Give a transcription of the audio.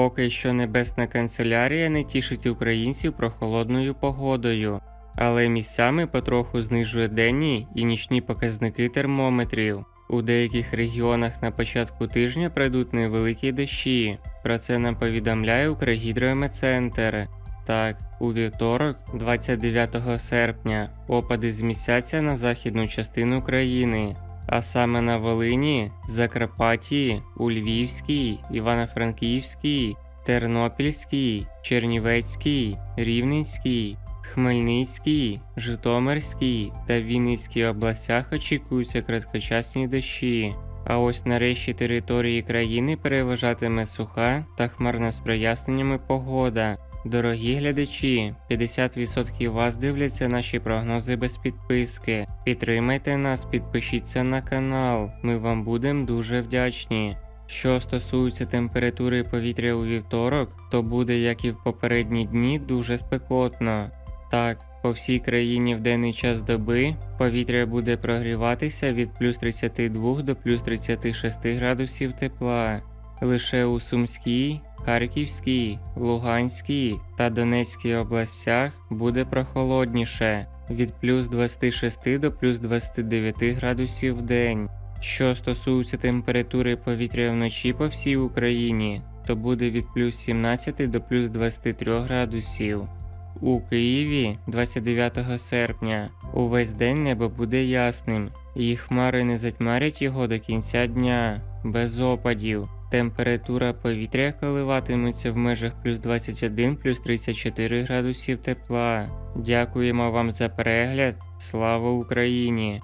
Поки що небесна канцелярія не тішить українців прохолодною погодою, але місцями потроху знижує денні і нічні показники термометрів. У деяких регіонах на початку тижня пройдуть невеликі дощі. Про це нам повідомляє Укргідрометцентр. Так, у вівторок, 29 серпня, опади змістяться на західну частину країни, а саме на Волині, Закарпатті, у Львівській, Івано-Франківській, Тернопільській, Чернівецькій, Рівненській, Хмельницькій, Житомирській та Вінницькій областях очікуються короткочасні дощі. А ось на решті території країни переважатиме суха та хмарна з проясненнями погода. Дорогі глядачі, 50% вас дивляться наші прогнози без підписки. Підтримайте нас, підпишіться на канал. Ми вам будемо дуже вдячні. Що стосується температури повітря у вівторок, то буде, як і в попередні дні, дуже спекотно. Так, по всій країні в денний час доби повітря буде прогріватися від плюс 32 до плюс 36 градусів тепла. Лише у Сумській, Харківській, Луганській та Донецькій областях буде прохолодніше від плюс 26 до плюс 29 градусів в день. Що стосується температури повітря вночі по всій Україні, то буде від плюс 17 до плюс 23 градусів. У Києві 29 серпня увесь день небо буде ясним, і хмари не затьмарять його до кінця дня, без опадів. Температура повітря коливатиметься в межах плюс 21 плюс 34 градусів тепла. Дякуємо вам за перегляд. Слава Україні!